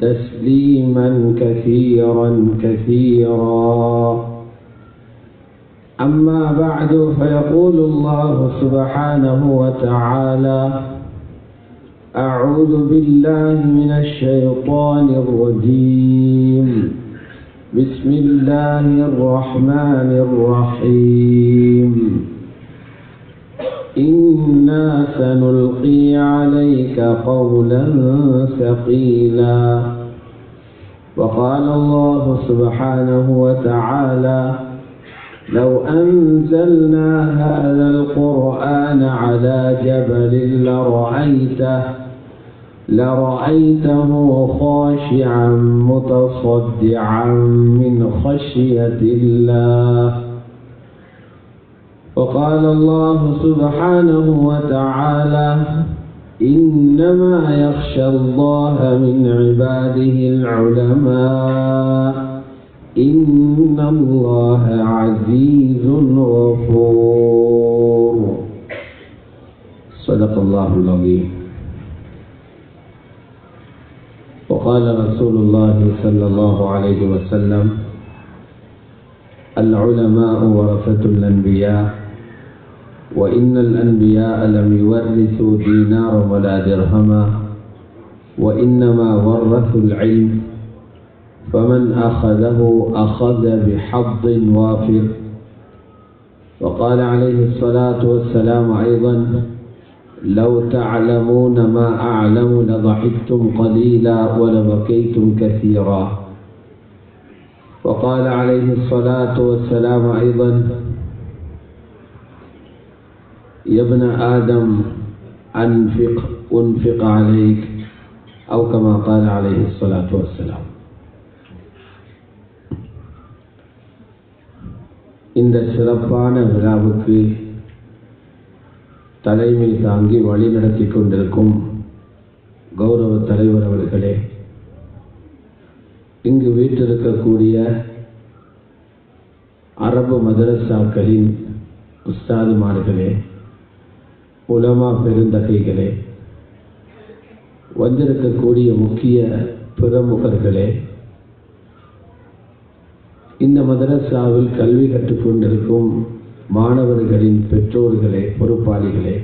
تسليما كثيرا كثيرا. أما بعد فيقول الله سبحانه وتعالى أعوذ بالله من الشيطان الرجيم. بسم الله الرحمن الرحيم. إنا سنلقي عليك قولا ثقيلا. وقال الله سبحانه وتعالى لو أنزلنا هذا القرآن على جبل لرأيته لرأيته خاشعا متصدعا من خشية الله. وقال الله سبحانه وتعالى إنما يخشى الله من عباده العلماء إن الله عزيز غفور. صدق الله العظيم. وقال رسول الله صلى الله عليه وسلم العلماء ورثة الأنبياء وإن الأنبياء لم يورثوا دينارا ولا درهما وإنما ورثوا العلم فمن أخذه أخذ بحظ وافر. وقال عليه الصلاة والسلام أيضا لو تعلمون ما أعلم لضحكتم قليلا ولبكيتم كثيرا. وقال عليه الصلاة والسلام أيضا يا ابن آدم أنفق أنفق عليك أو كما قال عليه الصلاة والسلام இந்த சிறப்பான விழாவுக்கு தலைமை தாங்கி வழி நடத்தி கொண்டிருக்கும் கௌரவ தலைவர் அவர்களே இங்கு வீட்டிருக்கக்கூடிய அரபு மதரசாக்களின் உஸ்தாதுமார்களே உலமா பெருந்தகைகளே வந்திருக்கக்கூடிய முக்கிய பிரமுகர்களே இந்த மதரசாவில் கல்வி கற்றுக்கொண்டிருக்கும் மாணவர்களின் பெற்றோர்களே பொறுப்பாளிகளே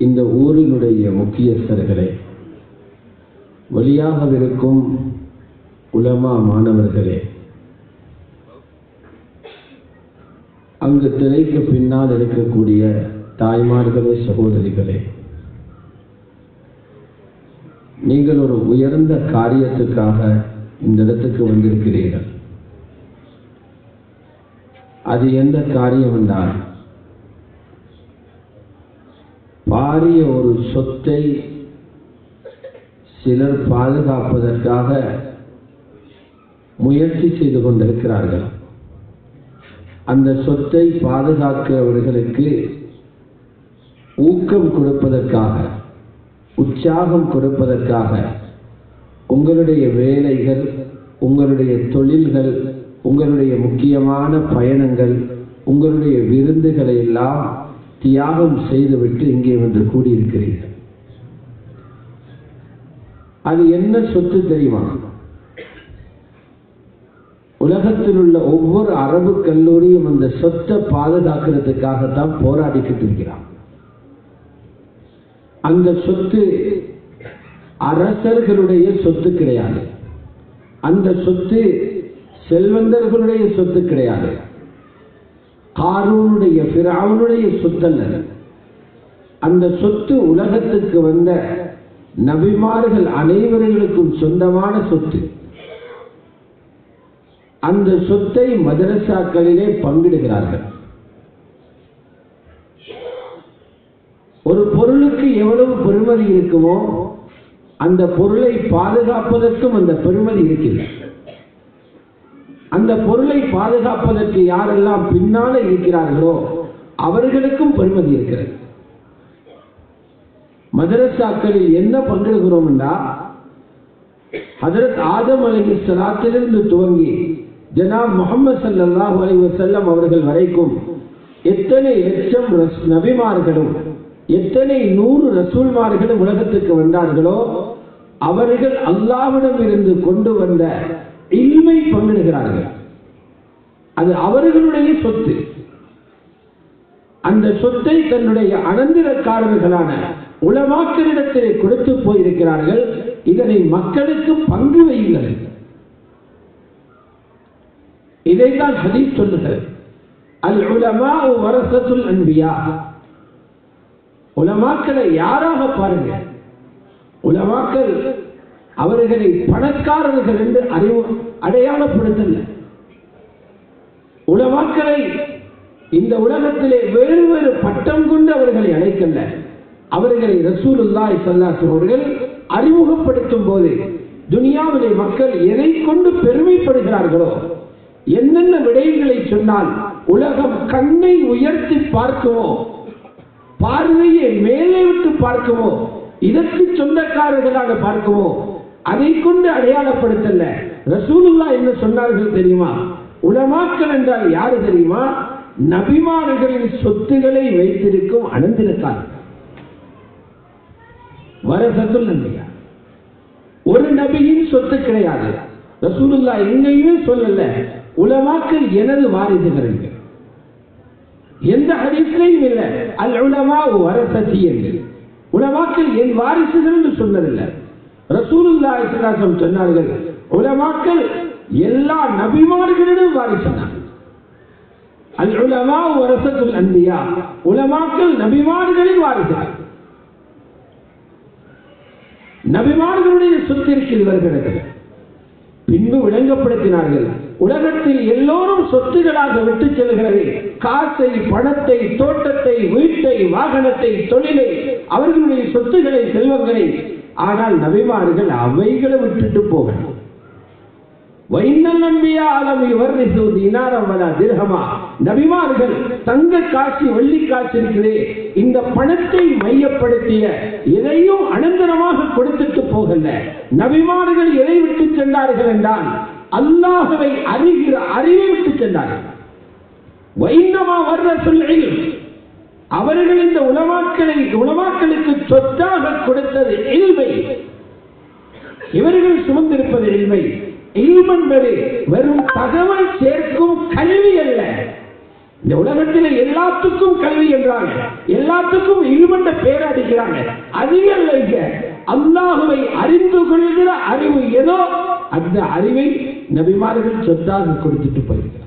இந்த ஊரினுடைய முக்கியஸ்தர்களே வழியாகவிருக்கும் உலமா மாணவர்களே அங்கு திரைக்கு பின்னால் இருக்கக்கூடிய தாய்மார்களே சகோதரிகளே நீங்கள் ஒரு உயர்ந்த காரியத்துக்காக இந்த இடத்துக்கு வந்திருக்கிறீர்கள். அது எந்த காரியம் என்றால் பாரிய ஒரு சொத்தை சிலர் பாதுகாப்பதற்காக முயற்சி செய்து கொண்டிருக்கிறார்கள். அந்த சொத்தை பாதுகாக்கிறவர்களுக்கு ஊக்கம் கொடுப்பதற்காக உற்சாகம் கொடுப்பதற்காக உங்களுடைய வேலைகள் உங்களுடைய தொழில்கள் உங்களுடைய முக்கியமான பயணங்கள் உங்களுடைய விருந்துகளை எல்லாம் தியாகம் செய்துவிட்டு இங்கே வந்து கூடியிருக்கிறீர்கள். அது என்ன சொத்து தெரியுமா? உலகத்தில் உள்ள ஒவ்வொரு அரபு கல்லூரியும் அந்த சொத்தை பாதுகாக்கிறதுக்காகத்தான் போராடிக்கிட்டு இருக்கிறான். அந்த சொத்து அரசர்களுடைய சொத்து கிடையாது. அந்த சொத்து செல்வந்தர்களுடைய சொத்து கிடையாது. காரூனுடைய பிராவனுடைய சொத்தல்ல. அந்த சொத்து உலகத்துக்கு வந்த நபிமார்கள் அனைவர்களுக்கும் சொந்தமான சொத்து. அந்த சொத்தை மதரசாக்களிலே பங்கிடுகிறார்கள். ஒரு பொருள் எவ்வளவு பெருமதி இருக்குமோ அந்த பொருளை பாதுகாப்பதற்கும் அந்த பெருமதி இருக்கிறது அந்த பொருளை பாதுகாப்பதற்கு யாரெல்லாம் பின்னால இருக்கிறார்களோ அவர்களுக்கும் பெருமதி இருக்கிறது. மதரசாக்களில் என்ன பங்கிடுகிறோம் ஹதரத் ஆதம் அலஹி சலாத்திலிருந்து துவங்கி ஜனாப் முகமது சல்லாஹ் அலி வசல்லம் அவர்கள் வரைக்கும் எத்தனை லட்சம் நபிமார்களும் எத்தனை நூறு ரசூல்மார்கள் உலகத்துக்கு வந்தார்களோ அவர்கள் அல்லாவிடம் இருந்து கொண்டு வந்த இல்மை பங்கிடுகிறார்கள். அது அவர்களுடைய சொத்து. அந்த சொத்தை தன்னுடைய அனந்திரக்காரர்களான உலமாக்களிடத்திலே கொடுத்து போயிருக்கிறார்கள். இதனை மக்களுக்கு பங்கு வையுங்கள். இதைத்தான் ஹதீஸ் சொல்லுகிறது. அல் உலமா வரசத்துல் அன்பியா. உலமாக்களை யாராக பாருங்க? உலமாக்கள் அவர்களை பணக்காரர்கள் என்று அறிவு அடையாளப்படுத்தல. உலமாக்களை இந்த உலகத்திலே வேறு வேறு பட்டம் கொண்டு அவர்களை அழைக்கல. அவர்களை ரசூலுல்லாய் சல்லாஸ் அவர்கள் அறிமுகப்படுத்தும் போது துனியாவிலே மக்கள் எதை கொண்டு பெருமைப்படுகிறார்களோ என்னென்ன விடயங்களை சொன்னால் உலகம் கண்ணை உயர்த்தி பார்க்குமோ பார்வையை மேலே விட்டு பார்க்கவோ இதற்கு சொந்தக்காரர்களாக பார்க்கவோ அதை கொண்டு அடையாளப்படுத்தல ரசூலுல்லா என்ன சொன்னார்கள் தெரியுமா? உலமாக்கள் என்றால் யாரு தெரியுமா? நபிமார்களின் சொத்துக்களை வைத்திருக்கும் அனந்திருக்கார் வரசத்துல் நம்பியா ஒரு நபியின் சொத்து கிடையாது. ரசூலுல்லா எங்கேயுமே சொல்லல. உலமாக்கள் எனது வாரிசுகிறீர்கள் எந்த ஹதீஸ்லையும் இல்லை. அல் உலமா வரசதி என்று உலமாக்கள் என் வாரிசுகள் என்று சொன்னதில்லை. ரசூலுல்லா இஸ்லாசம் சொன்னார்கள் உலமாக்கள் எல்லா நபிமார்களிடம் வாரிசுனார்கள். அல் உலமா வரசத்துல் அன்பியா உலமாக்கள் நபிமார்களின் வாரிசார்கள் நபிமார்களுடைய சொத்திற்கு இவர்களுக்கு பின்பு விளங்கப்படுத்தினார்கள் உலகத்தில் எல்லோரும் சொத்துகளாக விட்டு செல்கிறது காசை பணத்தை தோட்டத்தை வீட்டை வாகனத்தை தொழிலை அவர்களுடைய சொத்துக்களை செல்வங்களை. ஆனால் நபிமார்கள் அவைகளை விட்டுட்டு போகணும் நம்பியா நபிமார்கள் தங்க காட்சி வெள்ளி காட்சி இருக்கிறே இந்த பணத்தை மையப்படுத்திய எதையும் அனந்தரமாக கொடுத்துட்டு போகல. நபிமார்கள் எதை விட்டு சென்றார்கள் என்றால் அல்லாஹவை அறிகிற அறிவை விட்டு சென்றார்கள். வைந்தமா வர்ற சொல்லில் அவர்கள் இந்த உலமாக்களை உலமாக்களுக்கு சொத்தாக கொடுத்தது இல்மை. இவர்கள் சுமந்திருப்பது இல்மை. இல்மென்பது வெறும் தகவல் சேர்க்கும் கல்வி அல்ல. இந்த உலகத்தில் எல்லாத்துக்கும் கல்வி என்றாங்க எல்லாத்துக்கும் இல்மென்ற பேர் அடிக்கிறாங்க. அதிகல்ல இங்க. அல்லாஹுவை அறிந்து கொள்கிற அறிவு ஏதோ அந்த அறிவை நபிமார்கள் சொத்தாக கொடுத்துட்டு போயிருக்கிறார்.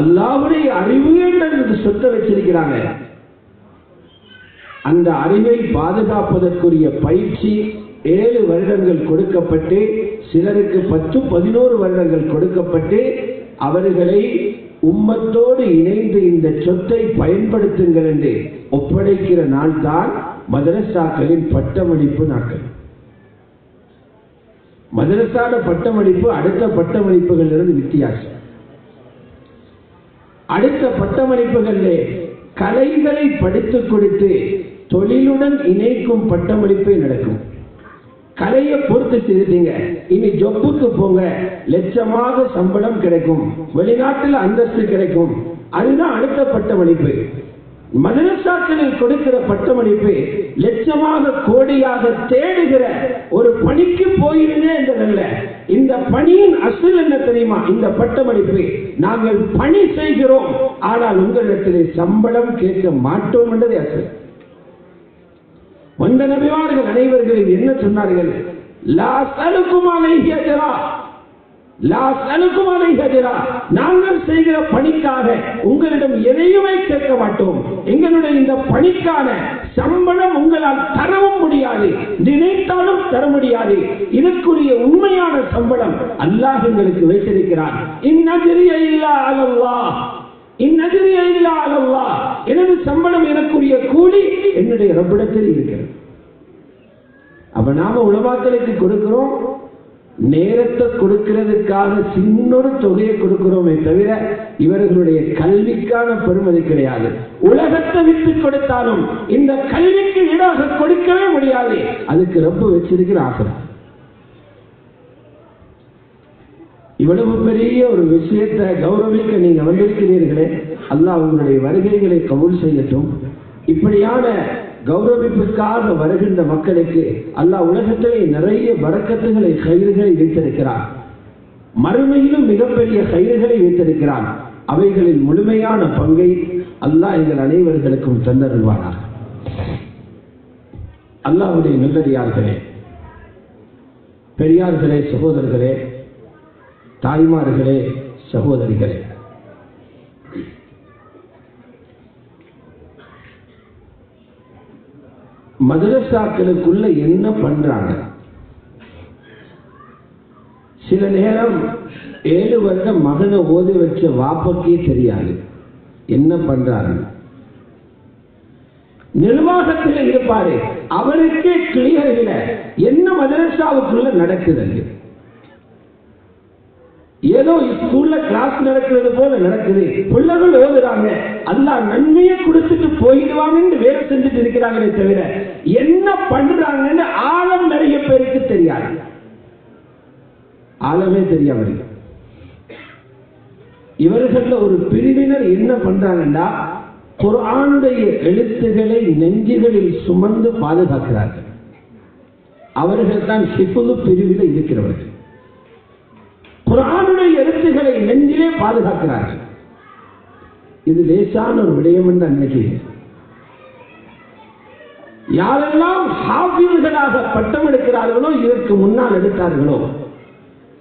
அல்லாவுடைய அறிவு என்ற சொத்தை வச்சிருக்கிறாங்க? அந்த அறிவை பாதுகாப்பதற்குரிய பயிற்சி ஏழு வருடங்கள் கொடுக்கப்பட்டு சிலருக்கு பத்து பதினோரு வருடங்கள் கொடுக்கப்பட்டு அவர்களை உம்மத்தோடு இணைந்து இந்த சொத்தை பயன்படுத்துங்கள் என்று ஒப்படைக்கிற நாள் தான் மதரசாக்களின் பட்டமளிப்பு நாட்கள். மதரசாட பட்டமளிப்பு அடுத்த பட்டமளிப்புகள் இருந்து வித்தியாசம். அடுத்த பட்டமளிப்புகளிலே கலைகளை படித்துக் கொடுத்து தொழிலுடன் இணைக்கும் பட்டமளிப்பே நடக்கும். கலையை பொறுத்து செய்துட்டீங்க இனி ஜொப்புக்கு போங்க. லட்சமாக சம்பளம் கிடைக்கும். வெளிநாட்டில் அந்தஸ்து கிடைக்கும். அதுதான் அடுத்த பட்டமளிப்பு. மதரசாக்களில் கொடுக்கிற பட்டமளிப்பு லட்சமாக கோடியாக தேடுகிற ஒரு பணிக்கு போயிருங்க என்றதல்ல இந்த பணியின் அசல் என்ன தெரியுமா? இந்த பட்டமளிப்பு நாங்கள் பணி செய்கிறோம். ஆனால் உங்களிடத்திலே சம்பளம் கேட்க மாட்டோம் என்றது அசல். வந்த நபிமார்கள் அனைவர்களும் என்ன சொன்னார்கள்? லா சலுக்கும் நாங்கள் செய்கிற பணிக்காக உங்களிடம் எதையுமே கேட்க மாட்டோம். எங்களுடைய இந்த பணிக்கான சம்பளம் உங்களால் தரவும் முடியாது. நினைத்தாலும் தர முடியாது. இதற்குரிய உண்மையான சம்பளம் அல்லாஹ் எங்களுக்கு வைத்திருக்கிறார். இந்நதிரிய இல்லா அலல்லாஹ். இந்நதிரிய இல்லா அலல்லாஹ். எனது சம்பளம் எனக்குரிய கூலி என்னுடைய ரப்பிடத்தில் இருக்கிறது. அப்ப நாம உலமாக்களுக்கு கொடுக்கிறோம். நேரத்தை கொடுக்கிறதுக்காக சின்னொரு தொகையை கொடுக்கிறோமே தவிர இவர்களுடைய கல்விக்கான பெருமதி கிடையாது. உலகத்தை விட்டு கொடுத்தாலும் இந்த கல்விக்கு ஈடாக கொடுக்கவே முடியாது. அதுக்கு ரொம்ப வச்சிருக்கிற ஆசை. இவ்வளவு பெரிய ஒரு விஷயத்தை கௌரவிக்க நீங்க வந்திருக்கிறீர்களே. அல்லாஹ் உங்களுடைய வருகைகளை கவுல் செய்யட்டும். இப்படியான கௌரவிப்புக்காக வருகின்ற மக்களுக்கு அல்லாஹ் உலகத்திலே நிறைய வரக்கத்துகளை கயிறுகளை வைத்திருக்கிறான். மறுமையிலும் மிகப்பெரிய கயிறுகளை வைத்திருக்கிறான். அவைகளின் முழுமையான பங்கை அல்லாஹ் எங்கள் அனைவர்களுக்கும் தந்தருவானார் அல்லாஹ்வுடைய நல்லடியார்களே பெரியார்களே சகோதரர்களே தாய்மார்களே சகோதரிகளே மதரசாக்களுக்குள்ள என்ன பண்றாங்க? சில நேரம் ஏழு வருடம் மகனை ஓதி வச்ச வாப்பக்கே தெரியாது. என்ன பண்றாரு நிர்வாகத்தில் இருப்பாரு அவருக்கே கிளியர் இல்ல என்ன மதரசாவுக்குள்ள நடக்குது ஏதோ ஸ்கூல்ல கிளாஸ் நடக்கிறது போல நடக்குது. பிள்ளைகள் ஓதுறாங்க அல்லா நன்மையை கொடுத்துட்டு போயிடுவாங்கன்னு வேலை செஞ்சுட்டு இருக்கிறாங்களே தவிர என்ன பண்றாங்கன்னு ஆழம் நிறைய பேருக்கு தெரியாது. ஆழமே தெரியாம இருக்கு. ஒரு பிரிவினர் என்ன பண்றாங்கன்னா குரானுடைய எழுத்துக்களை நெஞ்சுகளில் சுமந்து பாதுகாக்கிறார்கள். அவர்கள் தான் ஹிஃபுது பிரிவில் இருக்கிறவர்கள். குரானுடைய எழுத்துக்களை நெஞ்சிலே பாதுகாக்கிறார்கள். இது லேசான ஒரு விடயம் என்று நினைக்கிறேன். யாரெல்லாம் ஹாஃபில்களாக பட்டம் எடுக்கிறார்களோ இதற்கு முன்னால் எடுத்தார்களோ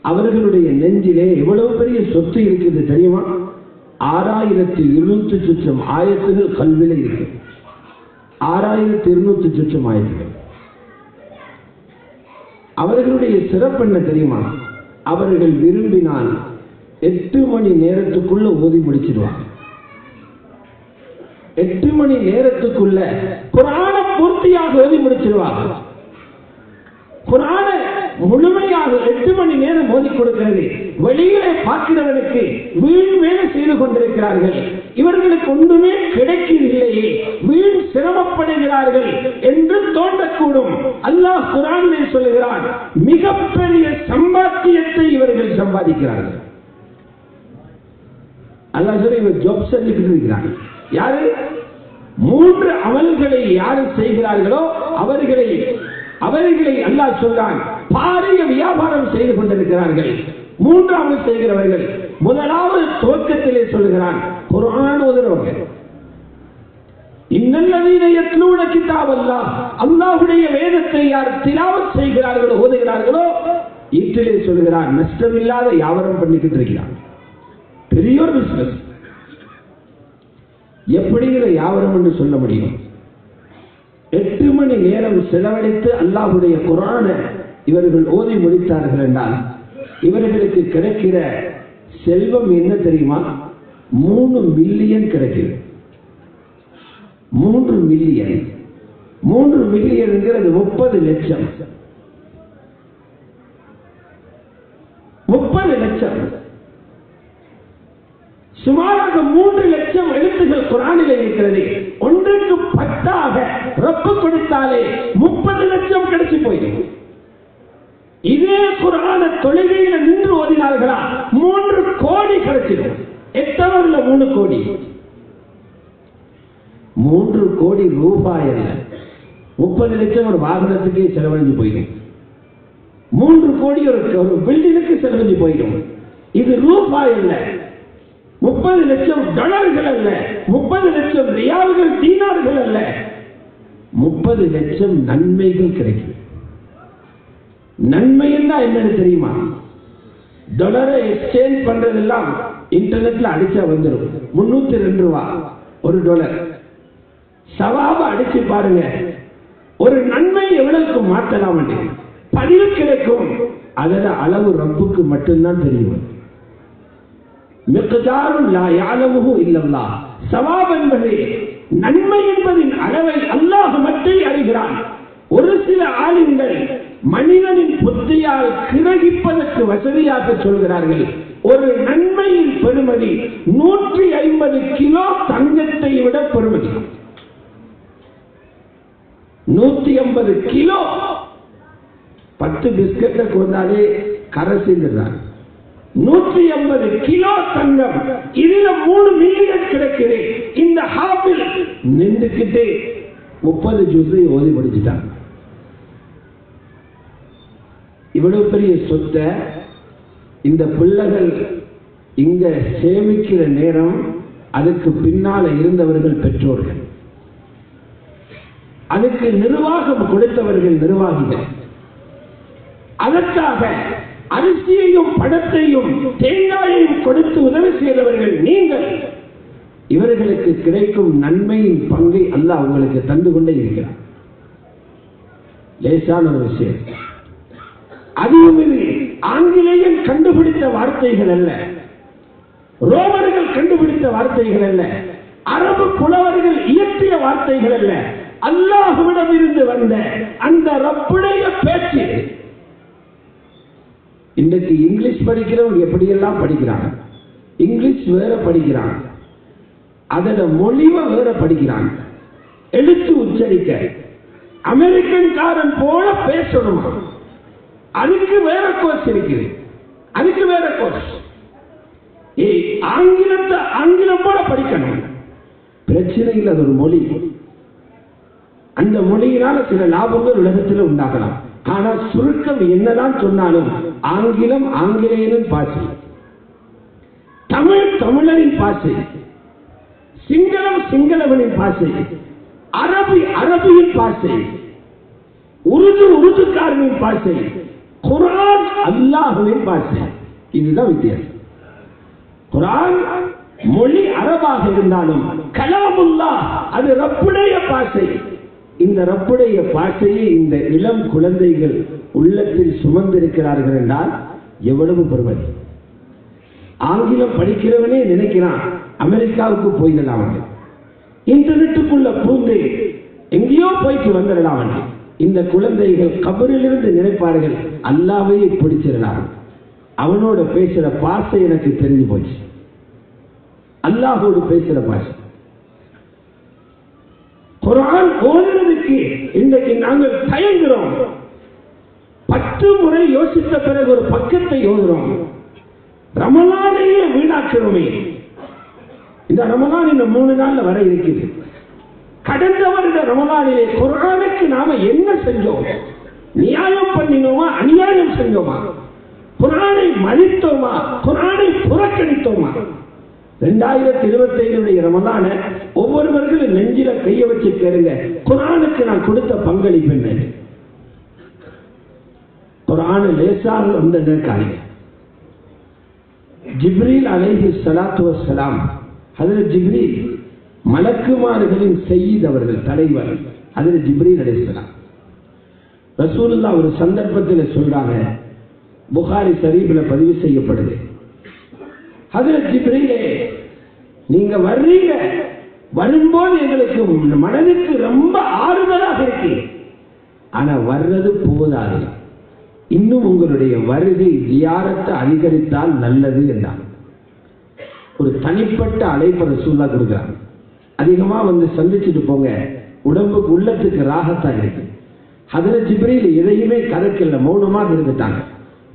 அவர்களுடைய நெஞ்சிலே எவ்வளவு பெரிய சொத்து இருக்குது தெரியுமா? ஆறாயிரத்தி இருநூத்தி சுற்றம் ஆயிரத்துகள் கல்வியில் இருக்கு. ஆறாயிரத்தி இருநூத்தி சுற்றம் ஆயிரத்துகள் அவர்களுடைய சிறப்பு என்ன தெரியுமா? அவர்கள் விரும்பினால் எட்டு மணி நேரத்துக்குள்ள ஓதி முடிச்சிடுவாங்க. எட்டு மணி நேரத்துக்குள்ள குரான பூர்த்தியாக ஓதி முடிச்சிருவாங்க குரான முழுமையாக எட்டு மணி நேரம் ஓதி கொடுக்கிறது. வெளியிலே பார்க்கிறவனுக்கு வீண் வேலை செய்து கொண்டிருக்கிறார்கள். இவர்களுக்கு ஒன்றுமே கிடைக்கவில்லையே. வீண் சிரமப்படுகிறார்கள் என்று தோன்றக்கூடும். அல்லாஹ் குரானிலே சொல்லுகிறான் மிகப்பெரிய சம்பாத்தியத்தை இவர்கள் சம்பாதிக்கிறார்கள். அல்லாஹ் சொல்லி இவர் ஜோப் செஞ்சுட்டு யாரு? மூன்று அமல்களை யாரு செய்கிறார்களோ அவர்களை அவர்களை அல்லாஹ் சொல்றான் பாரிய வியாபாரம் செய்து கொண்டிருக்கிறார்கள். மூன்றாவது செய்கிறவர்கள் முதலாவது துவக்கத்திலே சொல்லுகிறான் குரான் ஓதுறவங்க. இன்னல்லதீன கிதாப் அல்லாஹ் அல்லாஹ்வுடைய வேதத்தை யார் திலாவத் செய்கிறார்களோ ஓதுகிறார்களோ இட்டிலே சொல்கிறார் நஷ்டமில்லாத வியாபாரம் பண்ணிக்கிட்டு இருக்கிறான். பெரிய ஒரு பிசினஸ் எப்படிங்கிற யாவரம் வியாபாரம் என்று சொல்ல முடியும்? எட்டு மணி நேரம் செலவழித்து அல்லாஹுடைய குரான இவர்கள் ஓதி முடித்தார்கள் என்றால் இவர்களுக்கு கிடைக்கிற செல்வம் என்ன தெரியுமா? மூணு மில்லியன் கிடைக்குது. மூன்று மில்லியன் மூன்று மில்லியன்ங்கிறது முப்பது லட்சம். முப்பது லட்சம். சுமாராக மூன்று லட்சம் எழுத்துகள் குரானில் இருக்கிறது. ஒன்றுக்கு பத்தாக ரப்பு கொடுத்தாலே முப்பது லட்சம் கிடைச்சு போயிடும். இதே குரான தொழுகையில நின்று ஓதினார்களா? மூன்று கோடி கிடைச்சிடும். எத்தவர்ல மூணு கோடி? மூன்று கோடி ரூபாய் அல்ல. முப்பது லட்சம் ஒரு வாகனத்துக்கு செலவழிஞ்சு போயிடும். மூன்று கோடி ஒரு ஒரு பில்டிங்குக்கு செலவழிஞ்சு போயிடும். இது ரூபாய் அல்ல. முப்பது லட்சம் டாலர்கள் அல்ல. முப்பது லட்சம் ரியால்கள் தீனார்கள் அல்ல. முப்பது லட்சம் நன்மைகள் கிடைக்கும். நன்மைன்னா என்னன்னு தெரியுமா? டாலரை எக்ஸ்சேஞ்ச் பண்றதெல்லாம் இன்டர்நெட்ல அடிச்சா வந்துடும் முன்னூத்தி ரெண்டு ரூபா ஒரு டாலர் சவாப அடிச்சு பாருங்க. ஒரு நன்மை எவ்வளவுக்கு மாத்தலாம் பதிவு கிடைக்கும். அதோட அளவு ரப்புக்கு மட்டும்தான் தெரியும். மிகதாரும் லா யாலமுகு இல்லல்லா சவாப் என்பது நன்மை என்பதின் அளவை அல்லாஹ் மட்டும் அறிகிறான். ஒரு சில ஆளுங்கள் மனிதனின் புத்தியால் கிரகிப்பதற்கு வசதியாக சொல்கிறார்கள். ஒரு நன்மையின் பெருமதி நூற்றி ஐம்பது கிலோ தங்கத்தை விட பெருமதி நூத்தி ஐம்பது கிலோ பத்து பிஸ்கட்டை கொண்டாலே கரை நூற்றி ஐம்பது கிலோ தங்கம் இதுல மூணு மில்லியன் கிடைக்கிறேன். இந்த ஹாப்பில் நின்றுக்கிட்டு முப்பது ஜூஸை ஓதி முடிச்சுட்டாங்க இவ்வளவு பெரிய சொத்தை இந்த பிள்ளைகள் இங்க சேமிக்கிற நேரம் அதுக்கு பின்னால இருந்தவர்கள் பெற்றோர்கள். அதுக்கு நிர்வாகம் கொடுத்தவர்கள் நிர்வாகிகள். அதற்காக அரிசியையும் படத்தையும் தேங்காயையும் கொடுத்து உதவி செய்தவர்கள் நீங்கள். இவர்களுக்கு கிடைக்கும் நன்மையின் பங்கை அல்லாஹ் உங்களுக்கு தந்து கொண்டே இருக்கிறார் லேசான ஒரு விஷயம். அதுவும் இது ஆங்கிலேயன் கண்டுபிடித்த வார்த்தைகள் அல்ல. ரோமர்கள் கண்டுபிடித்த வார்த்தைகள் அல்ல. அரபு புலவர்கள் இயற்றிய வார்த்தைகள் அல்ல. அல்லாஹுவிடம் இருந்து வந்த அந்த ரப்புடைய பேச்சு. இன்றைக்கு இங்கிலீஷ் படிக்கிறவங்க எப்படியெல்லாம் படிக்கிறாங்க? இங்கிலீஷ் வேற படிக்கிறாங்க. அதோட மொழிவை வேற படிக்கிறாங்க. எழுத்து உச்சரிக்க. அமெரிக்கன் காரன் போல பேசணும்? அதுக்கு வேற கோர்ஸ் இருக்குது. அதுக்கு வேற கோர்ஸ் ஏய் ஆங்கிலத்தை ஆங்கிலம் போல படிக்கணும். பிரச்சனை இல்லை அது ஒரு மொழி. அந்த மொழியினால சில லாபங்கள் உலகத்தில் உண்டாகலாம். ஆனா சுருக்கம் என்னதான் சொன்னாலும் ஆங்கிலம் ஆங்கிலேயனின் பாசி தமிழ் தமிழரின் பாசி சிங்களம் சிங்களவனின் பாசை அரபி அரபியின் பாசை உருது உருதுக்காரனின் பாசை குரான் அல்லாஹுவின் பாஷை. இதுதான் வித்தியாசம். குரான் மொழி அரபாக இருந்தாலும் கலாமுல்லா அது ரப்புடைய பாசை இந்த ரப்புடைய பாசையை இந்த இளம் குழந்தைகள் உள்ளத்தில் சுமந்திருக்கிறார்கள் என்றால் எவ்வளவு பெருமதி ஆங்கிலம் படிக்கிறவனே நினைக்கிறான் அமெரிக்காவுக்கு போயிடலாம் அவன். இன்டர்நெட்டுக்குள்ள பூந்து எங்கேயோ போயிட்டு வந்துடலாம் அவன். இந்த குழந்தைகள் கபரிலிருந்து நினைப்பார்கள் அல்லாவையே பிடிச்சிடலாம் அவனோட பேசுற பாசை எனக்கு தெரிஞ்சு போச்சு. அல்லாஹோடு பேசுற பாசை குரான் ஓதுறதுக்கு இன்றைக்கு நாங்கள் தயங்குறோம். பத்து முறை யோசித்த பிறகு ஒரு பக்கத்தை ஓதுறோம் ரமலானையே வீணாக்கிறோமே. இந்த ரமலான் இந்த மூணு நாள்ல வர இருக்குது. கடந்த வருட ரமலானிலே குரானுக்கு நாம என்ன செஞ்சோம்? நியாயம் பண்ணினோமா? அநியாயம் செஞ்சோமா? குரானை மதித்தோமா? குரானை புறக்கணித்தோமா? ரெண்டாயிரத்தி இருபத்தி ஐந்துடைய ரமலான ஒவ்வொருவர்களும் நெஞ்சில கைய வச்சு கேளுங்க. குரானுக்கு நான் கொடுத்த பங்களிப்பு என்ன குரானு லேசாக வந்த ஜிப்ரீல் அலைஹி சலாத்து சலாம் அதில் ஜிப்ரீல் மலக்குமார்களின் செய்த அவர்கள் தலைவர் அதில் ஜிப்ரீல் அலைஹிஸ்ஸலாம் ரசூல்லா ஒரு சந்தர்ப்பத்தில் சொல்றாங்க புகாரி சரீபில் பதிவு செய்யப்படுது. அதில் ஜிப்ரீலே நீங்க வர்றீங்க வரும்போது எங்களுக்கு மனதுக்கு ரொம்ப ஆறுதலாக இருக்கு. ஆனா வர்றது போதாது. இன்னும் உங்களுடைய வருகை ஜியாரத்தை அதிகரித்தால் நல்லது என்றான் ஒரு தனிப்பட்ட அழைப்பு ரசூல்லா கொடுக்குறாங்க. அதிகமா வந்து சந்திச்சுட்டு போங்க. உடம்புக்கு உள்ளத்துக்கு ராகத்தான் இருக்கு. அதுல ஜிப்ரியில் எதையுமே கதைக்கல மௌனமா இருந்துட்டாங்க.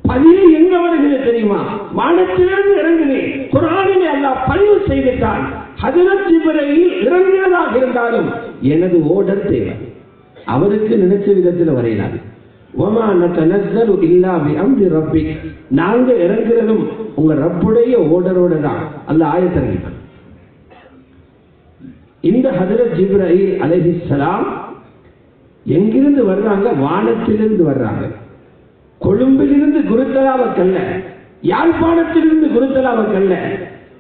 பதிவு எங்க வருகிறது தெரியுமா? வானத்திலிருந்து இறங்குது குரானிலே அல்லாஹ் பதிவு செய்துட்டான். ஹதரத் ஜிப்ரையில் இறங்குவதாக இருந்தாலும் எனது ஓடர் தேவை. அவருக்கு நினைச்ச விதத்தில் வரையினார் ஒமா நத்தனஸ்ஸலு இல்லா பிஅம்ரி ரப்பி நாங்க இறங்குறதும் உங்க ரப்புடைய ஓடரோட தான். அல்ல ஆயத்தரங்கிப்பான் இந்த ஹஜரத் ஜிப்ராஹில் அலைஹிஸ்ஸலாம் எங்கிருந்து வர்றாங்க? வானத்திலிருந்து வர்றாங்க. கொழும்பிலிருந்து குருத்தலாவுக்கல்ல யாழ்ப்பாணத்திலிருந்து குருத்தலாவுக்கல்ல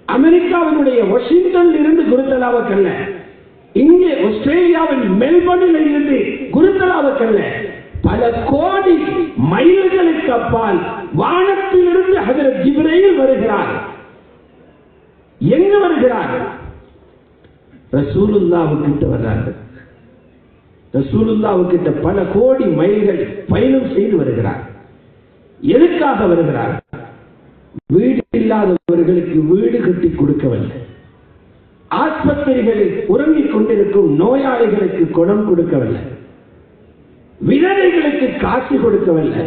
அமெரிக்காவினுடைய வாஷிங்டன் இருந்து குருத்தலாவுக்கல்ல இங்கே ஆஸ்திரேலியாவின் மெல்பர்னில் இருந்து குருத்தலாவுக்கல்ல பல கோடி மைல்களுக்கு அப்பால் வானத்திலிருந்து ஹதரத் ஜிப்ரையில் வருகிறார். எங்க வருகிறார்? ரசூலுல்லாவுக்கிட்ட வர்றார்கள். ரசூலுல்லாவுக்கிட்ட பல கோடி மைல்கள் பயணம் செய்து வருகிறார். எதுக்காக வருகிறார்? வீடு இல்லாதவர்களுக்கு வீடு கட்டி கொடுக்கவில்லை. ஆஸ்பத்திரிகளில் உறங்கிக் கொண்டிருக்கும் நோயாளிகளுக்கு குணம் கொடுக்கவில்லை. விதவைகளுக்கு காசு கொடுக்கவில்லை.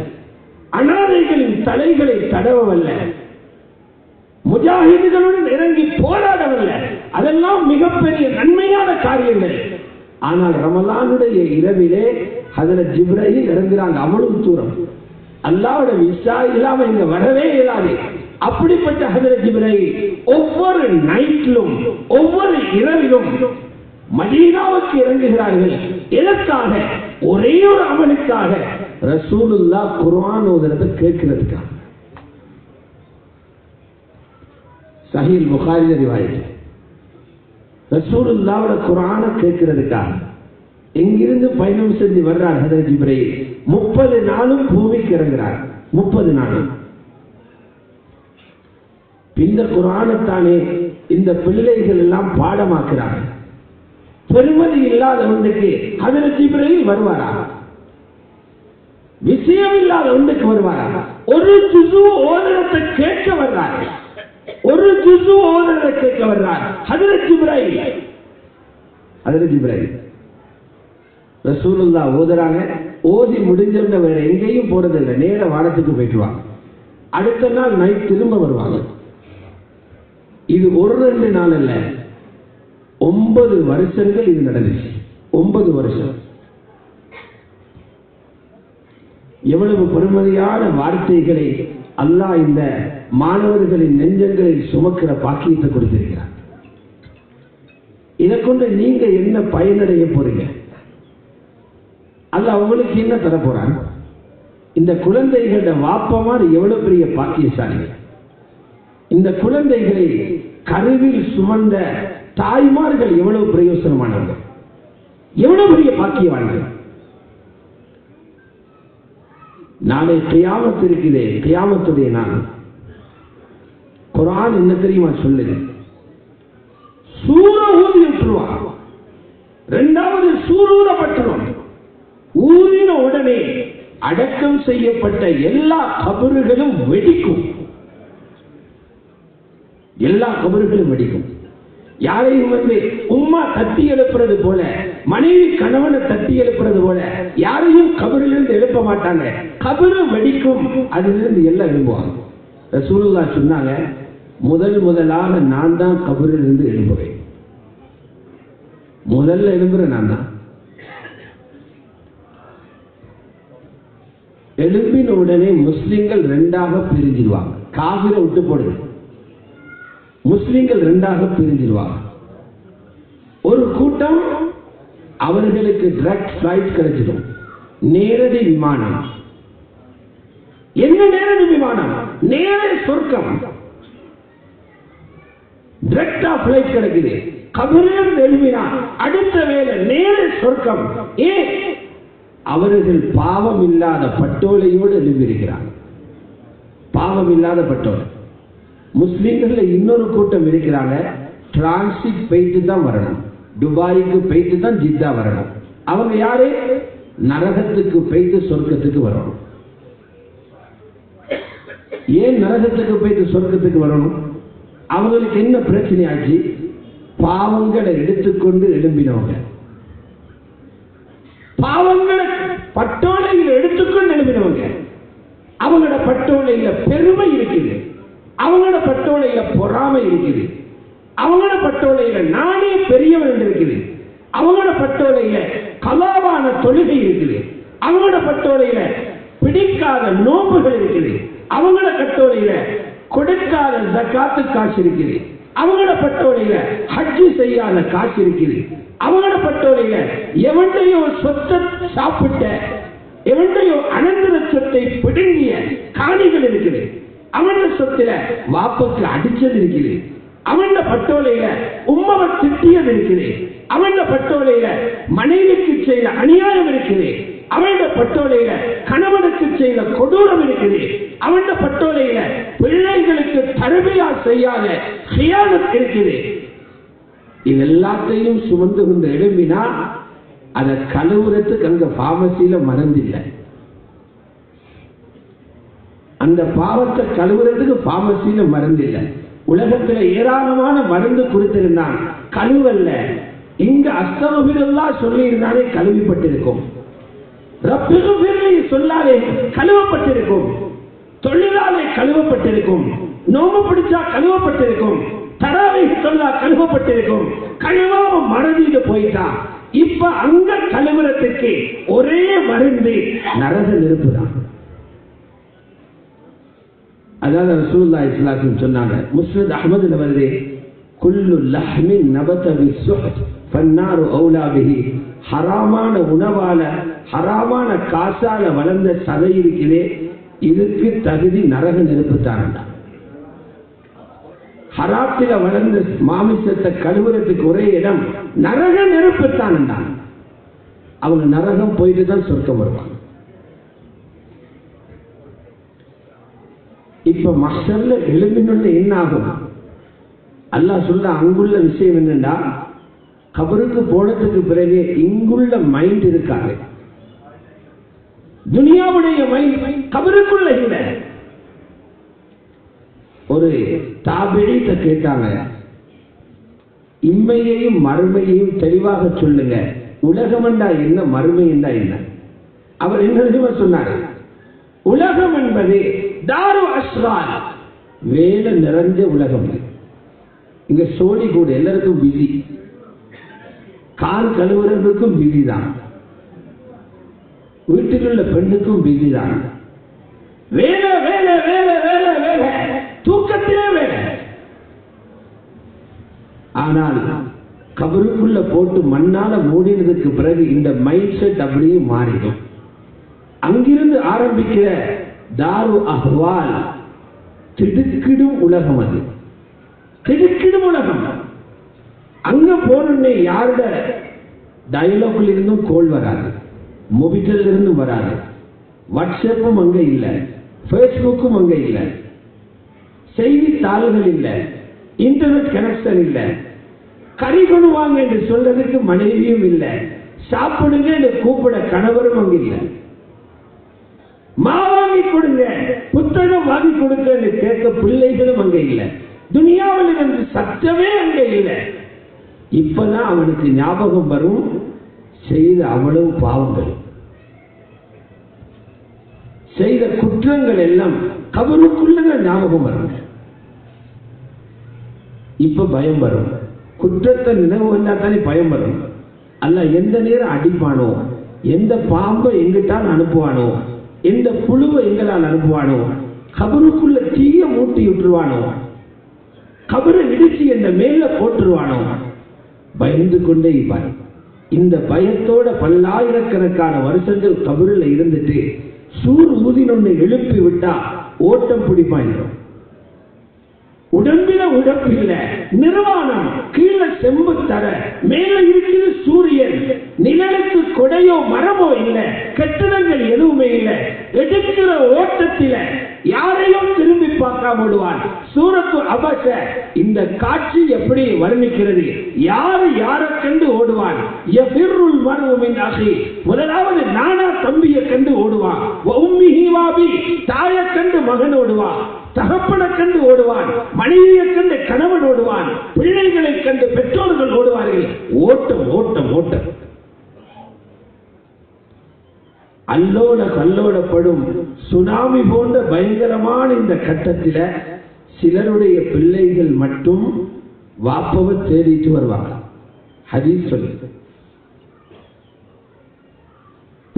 அனாதைகளின் தலைகளை தடவவில்லை. முஜாஹிதுகளுடன் இறங்கி போராடவில்லை. அதெல்லாம் மிகப்பெரிய நன்மையான காரியங்கள். ஆனால் ரமலானுடைய இரவிலே அதுல ஜிப்ரஹில் இறங்குறாங்க. அவ்வளவு தூரம். அல்லாவோட விசா இல்லாம இங்க வரவே இயலாது. அப்படிப்பட்ட ஹதரத் ஜிப்ரஹில் ஒவ்வொரு நைட்டிலும் ஒவ்வொரு இரவிலும் மதீனாவுக்கு இறங்குகிறார்கள். எதற்காக? ஒரே ஒரு அமலுக்காக. ரசூலுல்லா குர்ஆன் ஓதுறதை கேட்கிறதுக்காக. சஹீல் புகாரி ரிவாயத் ரசூலுல்லாவோட குரான கேட்கிறதுக்காக எங்கிருந்து பயணம் செஞ்சு வர்றார் ஹதரத் இப்ராஹிம் முப்பது நாளும் பூமிக்கு இறங்குறார். முப்பது நாளும் இந்த குரானத்தானே இந்த பிள்ளைகள் எல்லாம் பாடமாக்குறாங்க. பெருமதி இல்லாதவனுக்கு ஹதரத் இப்ராஹிம் வருவாரா? விஷயம் இல்லாத ஒன்றுக்கு வருவாரா? ஒரு சிசு ஓதனத்தை கேட்க வர்றாரு. ஒரு ஜுசு ஓதனத்தை கேட்க வர்றார். ஹதரத் இப்ராஹிம் ஹதரத் இப்ராஹிம் ரசூலுல்லா ஓதுறாங்க. ஓதி முடிஞ்சவங்க வேற எங்கேயும் போறது இல்லை நேர வானத்துக்கு போயிட்டுவாங்க அடுத்த நாள் நைட் திரும்ப வருவாங்க. இது ஒரு ரெண்டு நாள் அல்ல. ஒன்பது வருஷங்கள் இது நடந்துச்சு. ஒன்பது வருஷம். எவ்வளவு பெருமதியான வார்த்தைகளை அல்லாஹ் இந்த மாணவர்களின் நெஞ்சங்களில் சுமக்கிற பாக்கியத்தை கொடுத்திருக்கிறார். இதை கொண்டு நீங்க என்ன பயனடைய போறீங்க? அல்ல அவங்களுக்கு என்ன தர போறாங்க இந்த குழந்தைகளோட வாப்பமார் எவ்வளவு பெரிய பாக்கியசாலி இந்த குழந்தைகளை கருவில் சுமந்த தாய்மார்கள் எவ்வளவு பிரயோசனமானவர்கள். எவ்வளவு பெரிய பாக்கியவான்கள். நாளை கியாமத்து இருக்கிறேன் கியாமத்துடைய நான் குரான் என்ன தெரியுமா சொல்லுது? சூர ஊதி சொல்லுவாங்க இரண்டாவது சூரூதப்பட்டுரும் ஊதின உடனே அடக்கம் செய்யப்பட்ட எல்லா கபறுகளும் வெடிக்கும். எல்லா கபறுகளும் வெடிக்கும். யாரையும் வந்து உம்மா தட்டி எழுப்புறது போல மனைவி கணவனை தட்டி எழுப்புறது போல யாரையும் கபரிலிருந்து எழுப்ப மாட்டாங்க. கபரு வெடிக்கும் அதிலிருந்து எல்லாம் எழுப்புவாங்க ரசூலுல்லா சொன்னாங்க முதல் முதலாக நான் தான் கபரில் இருந்து எழுப்புவேன் முதல்ல எழும்புற நான் தான். எழும்பின உடனே முஸ்லிம்கள் ரெண்டாக பிரிஞ்சிருவாங்க. காவிரை விட்டு போடுது முஸ்லிம்கள் ரெண்டாக பிரிஞ்சிருவாங்க. ஒரு கூட்டம் அவர்களுக்கு ட்ரக் ஃபிளைட் கிடைச்சிடும். நேரடி விமானம். என்ன நேரடி விமானம்? நேர சொர்க்கம். டிரெக்டா பிளைட் கிடைக்குது. கபிலிருந்து எழுப்பினா அடுத்த வேலை நேர சொர்க்கம். ஏன் அவர்கள் பாவம் இல்லாத பட்டோலையோடு எழுப்பியிருக்கிறாங்க பாவம் இல்லாத பட்டோலை. முஸ்லீம்கள்ல இன்னொரு கூட்டம் இருக்கிறாங்க. டிரான்சிட் போயிட்டு தான் வரணும். துபாய்க்கு போயிட்டு தான் ஜித்தா வரணும். அவங்க யாரு? நரகத்துக்கு போயிட்டு சொர்க்கத்துக்கு வரணும். ஏன் நரகத்துக்கு போயிட்டு சொர்க்கத்துக்கு வரணும்? அவங்களுக்கு என்ன பிரச்சனை ஆச்சு பாவங்களை எடுத்துக்கொண்டு எழும்பினவங்க. பாவங்களை பட்டோலையில் எடுத்துக்கொண்டு எழுப்பினவங்க அவங்களோட பட்டோலையில பெருமை இருக்குது. அவங்களோட பட்டோலையில பொறாமை இருக்குது. அவங்களோட பட்டோலையில நானே பெரியவன் இருக்குது. அவங்களோட பட்டோலையில கலாவான தொழுகை இருக்குது. அவங்களோட பட்டோலையில பிடிக்காத நோம்புகள் இருக்குது. அவங்களோட கட்டோலையில கொடுக்காத ஜக்காத்து காசு இருக்குது. அவங்களோட பட்டோலையில ஹஜ்ஜு செய்யாத காசு இருக்குது. அவங்களோட பட்டோலையில எவன்டையோ சொத்தை சாப்பிட்ட எவன்டையோ அனந்தர சொத்தை பிடுங்கிய காணிகள் இருக்குது. அவன சொத்துல வாப்புக்கு அடிச்சது இருக்குது. அவன பட்டோலையில உம்மவை திட்டியது இருக்குது. அவன பட்டோலையில மனைவிக்கு செய்த அநியாயம் இருக்குது. அவன பட்டோலையில கணவனுக்கு செய்த கொடூரம் இருக்குது. அவன பட்டோலையில பிள்ளைகளுக்கு தருமையா செய்யாத கியானத் இருக்குது. இது எல்லாத்தையும் சுமந்து கொண்டு எழும்பினா அதை கழுவுறதுக்கு அங்க பார்மசியில மறந்தில்லை அந்த பாவத்தை கழுவுறதுக்கு பார்மசியில மறந்தில்லை உலகத்துல ஏராளமான மருந்து கொடுத்திருந்தான். கழுவல்ல. இங்க அஸ்தமபிரல்லா சொல்லி இருந்தாலே கழுவிப்பட்டிருக்கும். சொல்லாலே கழுவப்பட்டிருக்கும். தொழிலாலே கழுவப்பட்டிருக்கும். நோம்பு பிடிச்சா கழுவப்பட்டிருக்கும். தராவை சொல்லா கழுவப்பட்டிருக்கும். கழுவாம மறதிட்டு போயிட்டா இப்ப அங்க கழுவுறதுக்கு ஒரே மருந்து நரக நெருப்பு தான். அதாவது ரசூலுல்லா இஸ்லாத்தும் சொன்னாங்க முஸ்லித் அஹமதுல வருது குல்லு லஹ்மின் நபத பிஸ்ஸுஹ் ஃபன்னாரு அவுலா பிஹி. ஹராமான உணவால ஹராமான காசால வளர்ந்த சதை இருக்கிறே இதுக்கு தகுதி நரக நெருப்பு தானடா ஹராத்தில வளர்ந்த மாமிசத்தை கழுவுறதுக்கு ஒரே இடம் நரக நெருப்பு அவங்க நரகம் போயிட்டு தான் சொர்க்கம் வருவாங்க. இப்ப மஷர்ல எழுந்தினுள்ள என்ன ஆகும்? அல்லாஹ் சொல்ல அங்குள்ள விஷயம் என்னன்னா கபருக்கு போனதுக்கு பிறகு இங்குள்ள மைண்ட் இருக்காது. துனியாவுடைய மைண்ட் கபருக்குள்ள இல்லை. ஒரு தாபிழித்த கேட்டாங்க. இம்மையையும் மறுமையையும் தெளிவாக சொல்லுங்க. உலகமண்டா என்ன மறுமை என்ன? அவர் என்ன சொன்னார்? உலகம் என்பது தாரு அஸ்ரால் வேலை நிறைஞ்ச உலகம். இங்க சோழி கூட எல்லாருக்கும் பிஸி கால் கழுவுறதுக்கும் பிஸி தான். வீட்டுக்குள்ள பெண்ணுக்கும் பிஸி தான். வேலை வேலை வேலை வேலை வேலை. தூக்கத்திலே வேலை. ஆனால் கபருக்குள்ள போட்டு மண்ணால மூடினதுக்கு பிறகு இந்த மைண்ட் செட் அப்படியே மாறிடும். அங்கிருந்து ஆரம்பிக்கிற தாரு அஹ்வால் திடுக்கிடும் உலகம் அது. திடுக்கிடும் உலகம். அங்க போனே யாரோட டயலாக்ல இருந்தும் கோல் வராது. மொபிட்டல் இருந்தும் வராது. வாட்ஸ்அப்பும் அங்க இல்லை. ஃபேஸ்புக்கும் அங்க இல்ல. செய்தித்தாள்கள் இல்ல. இன்டர்நெட் கனெக்ஷன் இல்லை. கறி கொண்டு வாங்க என்று சொல்றதுக்கு மனைவியும் இல்லை. சாப்பிடுங்க என்று கூப்பிட கணவரும் அங்க இல்லை. மா வாங்கி கொடுங்க. புத்தகம் வாங்கி கொடுங்க என்று கேட்க பிள்ளைகளும் அங்க இல்லை. துனியாவில் இருந்து சத்தமே அங்க இல்லை. இப்பதான் அவனுக்கு ஞாபகம் வரும். செய்த அவ்வளவு பாவங்கள். செய்த குற்றங்கள் எல்லாம் கபருக்குள்ள ஞாபகம் வரும். இப்ப பயம் வரும். குற்றத்தை நினைவு வந்தா தானே பயம் வரும். அல்ல எந்த நேரம் அடிப்பானோ எந்த பாம்பை எங்கிட்டால் அனுப்புவானோ எந்த புழுவை எங்களால் அனுப்புவானோ கபருக்குள்ள தீய மூட்டி விட்டுருவானோ கபரை இடிச்சு என்ற மேல போட்டுருவானோ பயந்து கொண்டே இருப்பார் இந்த பயத்தோட பல்லாயிரக்கணக்கான வருஷங்கள் கபரில் இருந்துட்டு சூர் ஊதினொன்னு எழுப்பி விட்டா ஓட்டம் பிடிப்பாயிரும் உடம்பில உடம்பு இல்ல. நிர்வாணம். கீழே செம்பு தர. மேல இருக்கிற சூரியன். நிழலுக்கு கொடையோ மரமோ இல்ல. கட்டிடங்கள் எதுவுமே இல்ல. எடுக்கிற ஓட்டத்தில யாரையும் திரும்பி பார்க்காம விடுவான் சூரத்து அபச. இந்த காட்சி எப்படி வர்ணிக்கிறது? யாரு யாரை கண்டு ஓடுவான்? எபிருள் மருவின் அகி முதலாவது நானா தம்பியை கண்டு ஓடுவான். தாயை கண்டு மகன் ஓடுவான். தகப்பனை கண்டு ஓடுவான் மனைவியை கண்டு கணவன் ஓடுவான் பிள்ளைகளை கண்டு பெற்றோர்கள் ஓடுவார்கள். ஓட்டம் ஓட்டம் ஓட்டம். அல்லோட கல்லோடப்படும் சுனாமி போன்ற பயங்கரமான இந்த கட்டத்தில் சிலருடைய பிள்ளைகள் மட்டும் வாப்பவை தேடிட்டு வருவாங்க. ஹதீஸ் சொல்லு.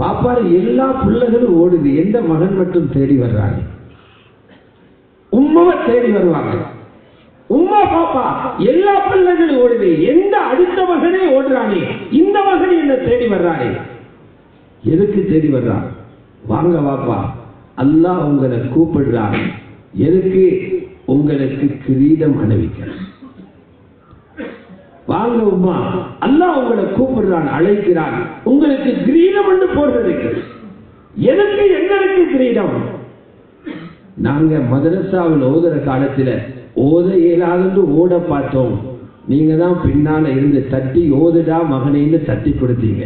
பாப்பாரு எல்லா பிள்ளைகளும் ஓடுது எந்த மகன் மட்டும் தேடி வர்றாங்க உம்மாவை தேடி வருவாங்க. உம்மா பாப்பா எல்லா பிள்ளைகளும் ஓடுது. எந்த அடுத்த மகனே ஓடுறானே? இந்த மகன் என்ன தேடி வர்றானே? எதுக்கு தேடி வர்றான்? வாங்க வாப்பா அல்லாஹ் உங்களை கூப்பிடுறான். எதுக்கு? உங்களுக்கு கிரீடம் அணிவிக்கிறான் வாங்க உமா அல்லாஹ் உங்களை கூப்பிடுறான் அழைக்கிறான். உங்களுக்கு கிரீடம் என்று போடுறதுக்கு. எதுக்கு எங்களுக்கு கிரீடம்? நாங்க மதரசாவில் ஓதுற காலத்துல ஓத இயலாதுன்னு ஓட பார்த்தோம். நீங்க தான் பின்னால இருந்து தட்டி ஓதுடா மகனேன்னு தட்டி கொடுத்தீங்க.